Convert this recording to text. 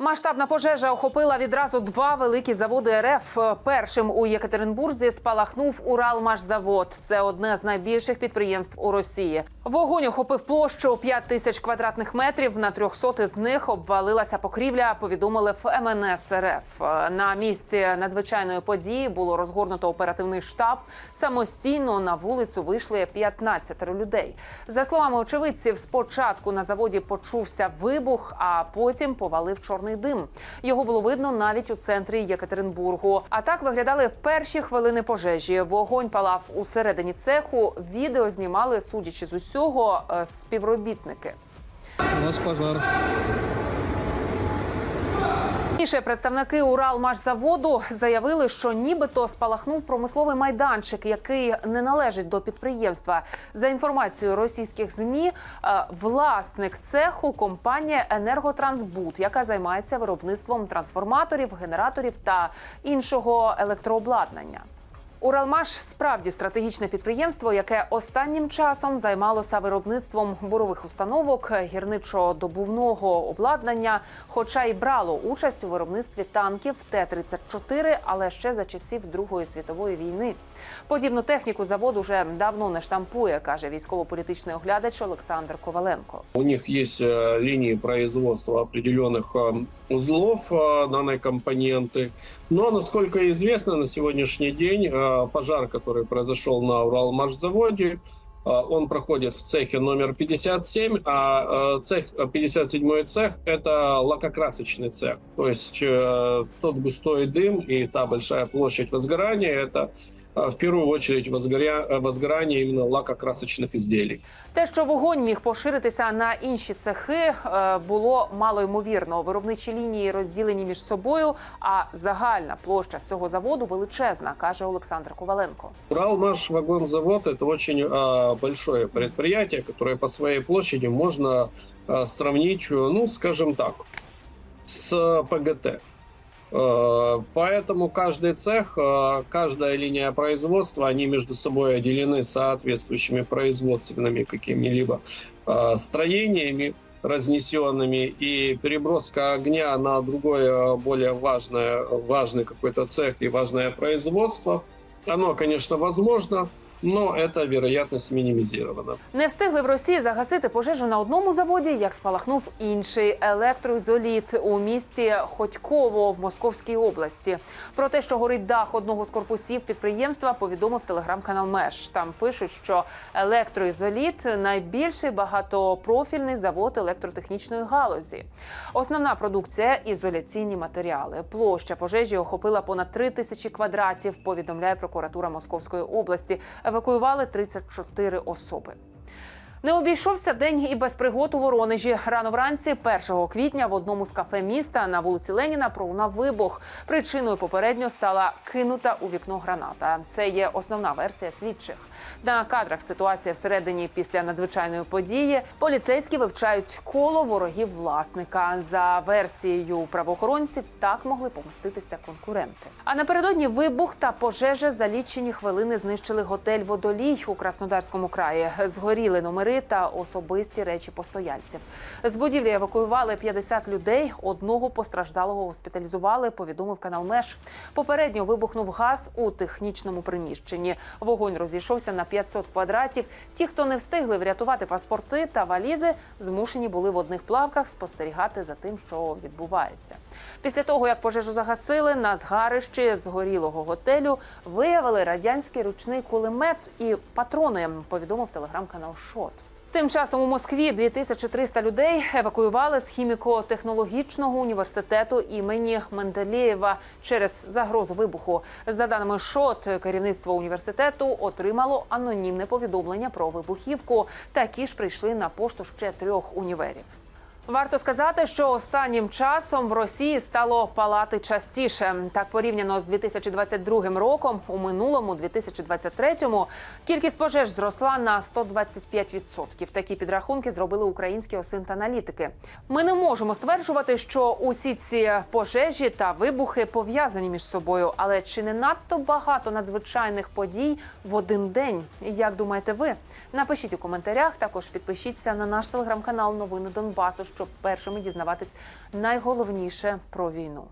Масштабна пожежа охопила відразу два великі заводи РФ. Першим у Єкатеринбурзі спалахнув Уралмашзавод. Це одне з найбільших підприємств у Росії. Вогонь охопив площу 5 тисяч квадратних метрів. На 300 з них обвалилася покрівля. Повідомили в МНС РФ. На місці надзвичайної події було розгорнуто оперативний штаб. Самостійно на вулицю вийшли 15 людей. За словами очевидців, спочатку на заводі почувся вибух, а потім повалив чорний дим. Його було видно навіть у центрі Єкатеринбургу. А так виглядали перші хвилини пожежі. Вогонь палав у середині цеху. Відео знімали, судячи з усього, е, співробітники. У нас пожар. Раніше представники Уралмашзаводу заявили, що нібито спалахнув промисловий майданчик, який не належить до підприємства. За інформацією російських змі, е, власник цеху компанія Енерготрансбут, яка займається виробництвом трансформаторів, генераторів та іншого електрообладнання. Уралмаш справді стратегічне підприємство, яке останнім часом займалося виробництвом бурових установок, гірничо-добувного обладнання, хоча й брало участь у виробництві танків Т-34, але ще за часів Другої світової війни. Подібну техніку завод уже давно не штампує, каже військово-політичний оглядач Олександр Коваленко. У них есть э, линии производства определенных э, узлов э, нанокомпоненты. Но, насколько известно, на сегодняшний день э, пожар, который произошел на Уралмашзаводе, э, он проходит в цехе номер 57, а цех, 57 цех – это лакокрасочный цех. То есть э, тот густой дым и та большая площадь возгорания – это в первую очередь возгоря, э, возгорание именно лакокрасочных изделий. Те, що вогонь міг поширитися на інші цехи, е, було мало ймовірно. Виробничі лінії розділені між собою, а загальна площа всього заводу величезна, каже Олександр Коваленко. Уралмашвагонзавод – это очень э, большое предприятие, которое по своей площади можно э, сравнить, э, ну, скажем так, с ПГТ. Э, Поэтому каждый цех, э, каждая линия производства, они между собой отделены соответствующими производственными какими-либо э, строениями разнесенными, и переброска огня на другое, более важное, важный какой-то цех и важное производство, оно, конечно, возможно, но эта вероятность минимизирована. Не встигли в Росії загасити пожежу на одному заводі, як спалахнув інший електроізоліт у місті Ходьково в Московській області. Про те, що горить дах одного з корпусів підприємства, повідомив телеграм-канал Меш. Там пишуть, що електроізоліт найбільший багатопрофільний завод електротехнічної галузі. Основна продукція ізоляційні матеріали. Площа пожежі охопила понад 3 тисячі квадратів. Повідомляє прокуратура Московської області. Евакуювали 34 особи. Не обійшовся день і без пригод у Воронежі. Рано вранці, 1 квітня, в одному з кафе міста на вулиці Леніна пролунав вибух. Причиною попередньо стала кинута у вікно граната. Це є основна версія слідчих. На кадрах ситуація всередині після надзвичайної події. Поліцейські вивчають коло ворогів власника. За версією правоохоронців, так могли помститися конкуренти. А напередодні вибух та пожежа за лічені хвилини знищили готель Водолій у Краснодарському краї. Згоріли номери та особисті речі постояльців. З будівлі евакуювали 50 людей. Одного постраждалого госпіталізували. Повідомив канал Меш. Попередньо вибухнув газ у технічному приміщенні. Вогонь розійшовся на 500 квадратів. Ті, хто не встигли врятувати паспорти та валізи, змушені були в одних плавках спостерігати за тим, що відбувається. Після того, як пожежу загасили, на згарищі згорілого готелю виявили радянський ручний кулемет і патрони. Повідомив телеграм-канал Шот. Тим часом у Москві 2300 людей евакуювали з хіміко-технологічного університету імені Менделєєва через загрозу вибуху. За даними ШОТ, керівництво університету отримало анонімне повідомлення про вибухівку. Такі ж прийшли на пошту ще трьох універів. Варто сказати, що останнім часом в Росії стало палати частіше. Так порівняно з 2022 роком, у минулому 2023-му кількість пожеж зросла на 125%. Такі підрахунки зробили українські осинт-аналітики. Ми не можемо стверджувати, що усі ці пожежі та вибухи пов'язані між собою. Але чи не надто багато надзвичайних подій в один день? Як думаєте ви? Напишіть у коментарях. Також підпишіться на наш телеграм-канал Новини Донбасу, щоб першими дізнаватись найголовніше про війну.